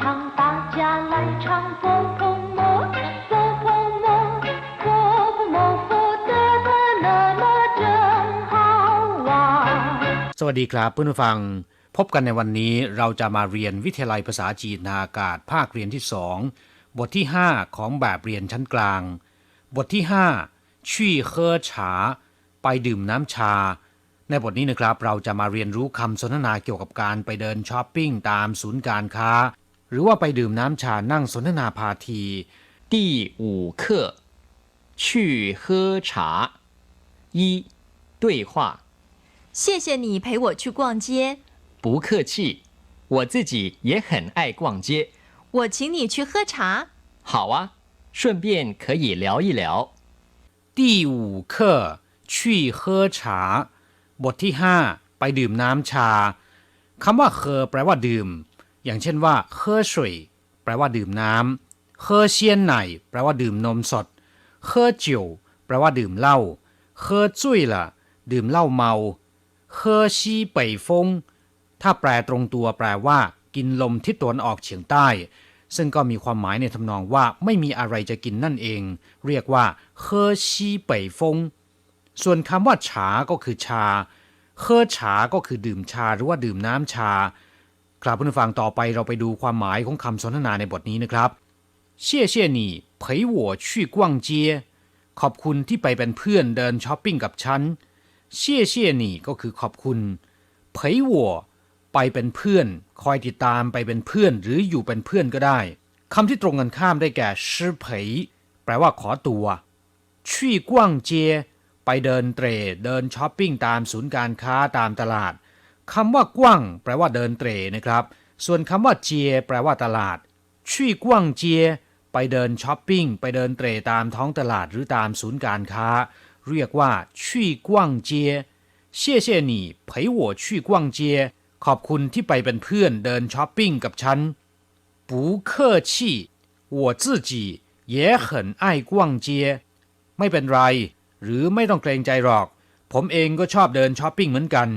唱，大家来唱佛婆摩，佛婆摩，佛婆摩佛得得那么真好玩。 สวัสดีครับเพื่อนผู้ฟัง พบกันในวันนี้เราจะมาเรียนวิทยาลัยภาษาจีนนาอากาศภาคเรียนที่สองบทที่ 5 ของแบบเรียนชั้นกลาง บทที่5ชี่เฮอฉา ไปดื่มน้ำชา ในบทนี้นะครับเราจะมาเรียนรู้คำสนทนาเกี่ยวกับการไปเดินช้อปปิ้งตามศูนย์การค้า หรือว่าไปดื่มน้ำชานั่งสนทนาพาที 第五课，去喝茶。一，对话，谢谢你陪我去逛街，不客气，我自己也很爱逛街。我请你去喝茶。好啊，顺便可以聊一聊。第五课去喝茶บทที่ 5 ไปดื่มน้ำชาคำว่าเคอแปลว่าดื่ม อย่างเช่นว่าเคอสวยแปลว่าดื่มน้ำเคอเซียนไหนแปลว่าดื่มนมสดเคอจียวแปลว่าดื่มเหล้าเคอจุ้ยละดื่มเหล้าเมาเคอซีเป่ยฟง ถ้าแปลตรงตัวแปลว่า กินลมทิศตะวันออกเฉียงใต้ ซึ่งก็มีความหมายในทำนองว่าไม่มีอะไรจะกินนั่นเอง เรียกว่าเคอซีเป่ยฟง ส่วนคำว่าฉาก็คือชาเคอฉาก็คือดื่มชาหรือว่าดื่มน้ำชา ครับผู้ฟังต่อไปเราไปดูความหมายของคำสนทนาในบทนี้นะครับ谢谢你陪我去逛街ขอบคุณที่ไปเป็นเพื่อนเดินช้อปปิ้งกับฉัน谢谢你ก็คือขอบคุณ陪我ไปเป็นเพื่อน คอยติดตามไปเป็นเพื่อน หรืออยู่เป็นเพื่อนก็ได้คำที่ตรงกันข้ามได้แก่ชื่อเผยแปลว่าขอตัวชี่กว้างเจ ไปเดินเตรเดินช้อปปิ้งตามศูนย์การค้าตามตลาด คำว่ากว้างแปลว่าเดินเตรนะครับ ส่วนคำว่าเจียแปลว่าตลาดชี่กว้างเจีย ไปเดินช้อปปิ้งไปเดินเตรตามท้องตลาดหรือตามศูนย์การค้า เรียกว่าชี่กว้างเจีย谢谢你陪我去逛街ขอบคุณที่ไปเป็นเพื่อนเดินช้อปปิ้งกับฉัน不客气我自己也很爱逛街ไม่เป็นไร หรือไม่ต้องเกรงใจหรอก ผมเองก็ชอบเดินช้อปปิ้งเหมือนกัน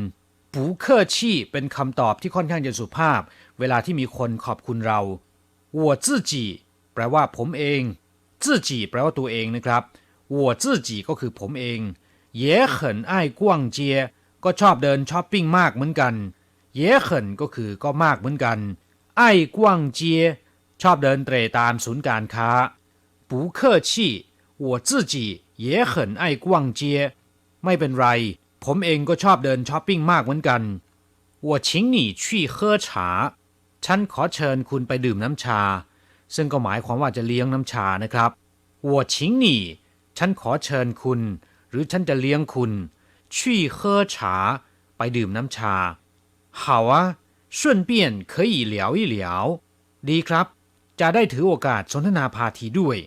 ปูเคอร์ชี่เป็นคำตอบที่ค่อนข้างจะสุภาพ เวลาที่มีคนขอบคุณเรา我自己แปลว่าผมเอง自己แปลว่าตัวเองนะครับ我自己ก็คือผมเอง也很爱逛街ก็ชอบเดินช้อปปิ้งมากเหมือนกัน也很ก็คือก็มากเหมือนกัน爱逛街ชอบเดินเตรตามศูนย์การค้า不客气我自己也很爱逛街ไม่เป็นไร ผมเองก็ชอบเดินช้อปปิ้งมากเหมือนกัน我请你去喝茶ฉันขอเชิญคุณไปดื่มน้ำชา ซึ่งก็หมายความว่าจะเลี้ยงน้ำชานะครับ我请你ฉันขอเชิญคุณ หรือฉันจะเลี้ยงคุณ去喝茶ไปดื่มน้ำชา好啊顺便可以聊一聊ดีครับ จะได้ถือโอกาสสนทนาพาทีด้วย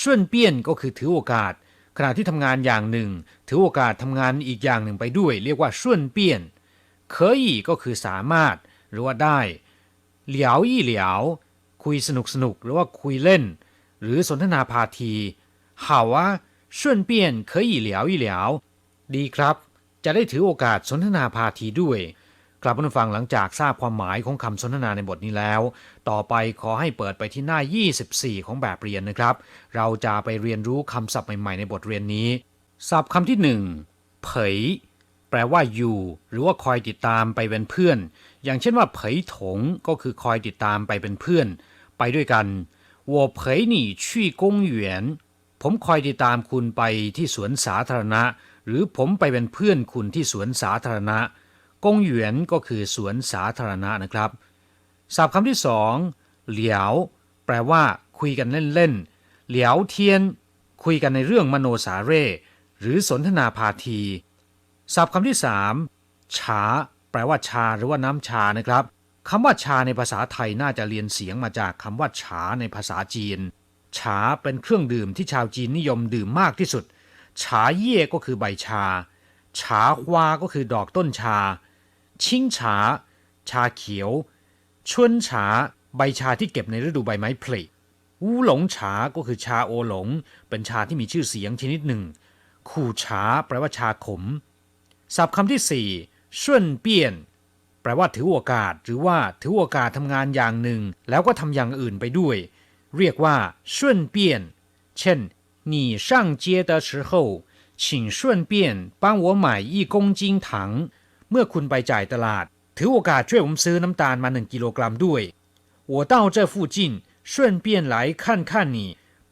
ส่วนเปี้ยนก็คือถือโอกาส ขณะที่ทำงานอย่างหนึ่ง ถือโอกาสทำงานอีกอย่างหนึ่งไปด้วย เรียกว่าส่วนเปี่ยนเคยก็คือสามารถ หรือว่าได้ เหลียวยี่เหลียว คุยสนุกสนุกหรือว่าคุยเล่น หรือสนทนาพาทีหาว่าส่วนเปี่ยนเคยเหลียวยี่เหลียว ดีครับ จะได้ถือโอกาสสนทนาพาทีด้วย กลับมาฟังหลังจากทราบความหมายของคำสนทนาในบทนี้แล้ว ต่อไปขอให้เปิดไปที่หน้า 24 ของแบบเรียนนะครับ เราจะไปเรียนรู้คำศัพท์ใหม่ๆในบทเรียนนี้ ศัพท์คำที่หนึ่งเผย แปลว่าอยู่ หรือว่าคอยติดตามไปเป็นเพื่อน อย่างเช่นว่าเผยถงก็คือคอยติดตามไปเป็นเพื่อน ไปด้วยกัน我陪你去公园ผมคอยติดตามคุณไปที่สวนสาธารณะ หรือผมไปเป็นเพื่อนคุณที่สวนสาธารณะ กงหยวนก็คือสวนสาธารณะนะครับศัพท์คำที่สองเหลียวแปลว่า คุยกันเล่นๆเหลียวเทียน คุยกันในเรื่องมโนสาเร่หรือสนทนาพาทีศัพท์คำที่สามฉาแปลว่าชาหรือว่าน้ำชานะครับคำว่าชาในภาษาไทยน่าจะเรียนเสียงมาจากคำว่าฉาในภาษาจีน ฉาเป็นเครื่องดื่มที่ชาวจีนนิยมดื่มมากที่สุด ฉาเย่ก็คือใบชา ฉาฮวาก็คือดอกต้นชา ชิงฉา ชาเขียว ชวนฉา ใบชาที่เก็บในฤดูใบไม้ผลิวูหลงฉา ก็คือชาโอหลง เป็นชาที่มีชื่อเสียงชนิดหนึ่ง ขู่ฉา แปลว่าชาขม ศัพท์คำที่สี่ส่วนเปี้ยน แปลว่าถือโอกาส หรือว่าถือโอกาสทำงานอย่างหนึ่ง แล้วก็ทำอย่างอื่นไปด้วย เรียกว่า顺便เช่น你上街的时候请顺便帮我买一公斤糖 เมื่อคุณไปจ่ายตลาด ถือโอกาสช่วยผมซื้อน้ำตาลมาหนึ่งกิโลกรัมด้วย我到这附近顺便来看看你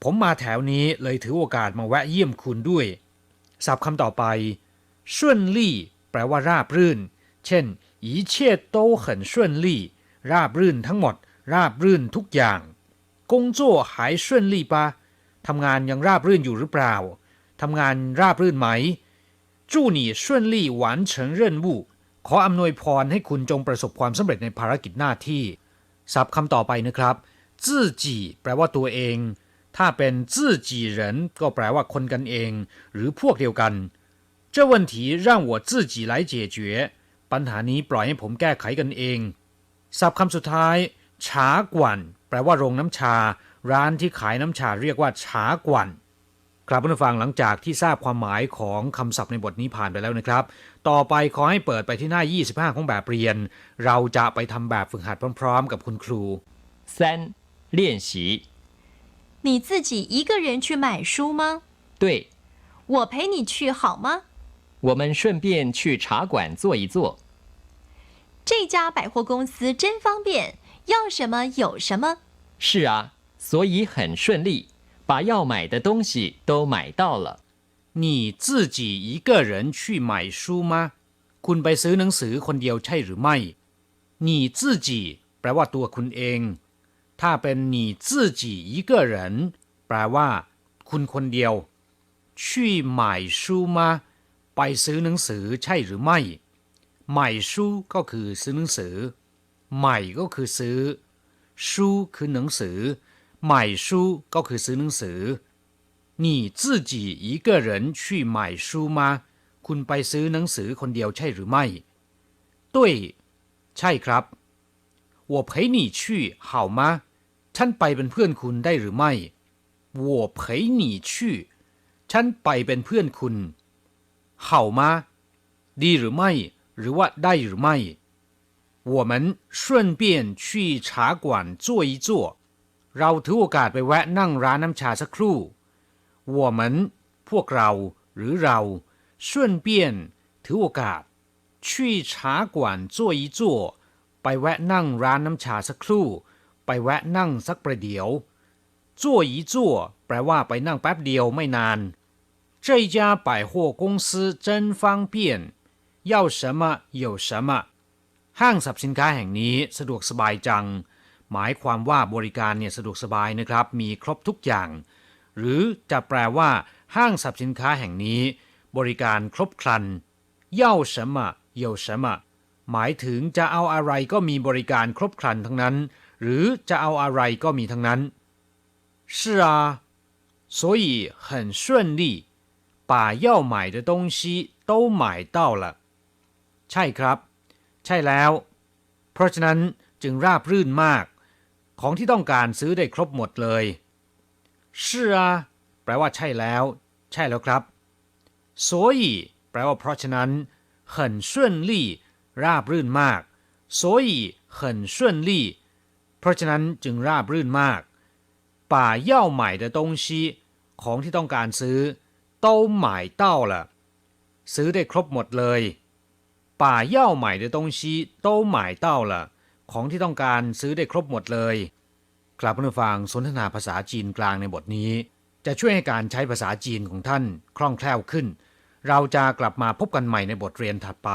ผมมาแถวนี้เลยถือโอกาสมาแวะเยี่ยมคุณด้วย ศัพท์คำต่อไป顺利แปลว่าราบรื่น เช่น一切都很顺利ราบรื่นทั้งหมด ราบรื่นทุกอย่าง工作还顺利吧ทำงานยังราบรื่นอยู่หรือเปล่าทำงานราบรื่นไหม祝你顺利完成任务 ขออำนวยพรให้คุณจงประสบความสำเร็จในภารกิจหน้าที่ ศัพท์คำต่อไปนะครับ自己แปลว่าตัวเอง ถ้าเป็น自己人ก็แปลว่าคนกันเอง หรือพวกเดียวกัน这问题让我自己来解决ปัญหานี้ปล่อยให้ผมแก้ไขกันเอง ศัพท์คำสุดท้ายฉากวัน แปลว่าโรงน้ำชา ร้านที่ขายน้ำชาเรียกว่าฉากวัน ครับผู้ฟังหลังจากที่ทราบความหมายของคำศัพท์ในบทนี้ผ่านไปแล้วนะครับ ต่อไปขอให้เปิดไปที่หน้า 25 ของแบบเรียน เราจะไปทำแบบฝึกหัดพร้อม ๆ กับคุณครู 三、练习。你自己一个人去买书吗？对，我陪你去好吗？我们顺便去茶馆坐一坐。这家百货公司真方便，要什么有什么。是啊，所以很顺利， 把要买的东西都买到了。你自己一个人去买书吗คุณไปซื้อหนังสือคนเดียวใช่หรือไม่你自己แปลว่าตัวคุณเอง ถ้าเป็น你自己一个人แปลว่า คุณคนเดียว去买书吗ไปซื้อหนังสือใช่หรือไม่买书ก็คือซื้อหนังสือใหม่ก็คือซื้อ书คือหนังสือใ หม่书ก็คือซื้อหนังสือ 你自己一个人去买书吗คุณไปซื้อหนังสือคนเดียวใช่หรือไม่对ใช่ครับ我陪你去好吗ฉันไปเป็นเพื่อนคุณได้หรือไม่我陪你去ฉันไปเป็นเพื่อนคุณ好吗ดีหรือไม่ หรือว่าได้หรือไม่我们顺便去茶馆坐一坐 เราถือโอกาสไปแวะนั่งร้านน้ำชาสักครู่我们พวกเรา หรือเรา顺便ถือโอกาส去茶馆坐一坐ไปแวะนั่งร้านน้ำชาสักครู่ ไปแวะนั่งสักประเดี๋ยว坐一坐แปลว่าไปนั่งแป๊บเดียวไม่นาน这家百货公司真方便要什么有什么ห้างสรรพสินค้าแห่งนี้สะดวกสบายจัง หมายความว่าบริการเนี่ยสะดวกสบายนะครับ มีครบทุกอย่าง หรือจะแปลว่า ห้างสรรพสินค้าแห่งนี้ บริการครบครัน要什么有什么หมายถึงจะเอาอะไรก็มีบริการครบครันทั้งนั้น หรือจะเอาอะไรก็มีทั้งนั้น是啊所以很顺利把要买的东西都买到了ใช่ครับ ใช่แล้ว เพราะฉะนั้นจึงราบรื่นมาก ของที่ต้องการซื้อได้ครบหมดเลย是啊แปลว่าใช่แล้ว ใช่แล้วครับ所以แปลว่าเพราะฉะนั้น很顺利ราบรื่นมาก所以很顺利เพราะฉะนั้นจึงราบรื่นมาก把要买的东西ของที่ต้องการซื้อ都买到了ซื้อได้ครบหมดเลย把要买的东西都买到了 ของที่ต้องการซื้อได้ครบหมดเลยครับผู้ฟังสนทนาภาษาจีนกลางในบทนี้ จะช่วยให้การใช้ภาษาจีนของท่านคล่องแคล่วขึ้น เราจะกลับมาพบกันใหม่ในบทเรียนถัดไป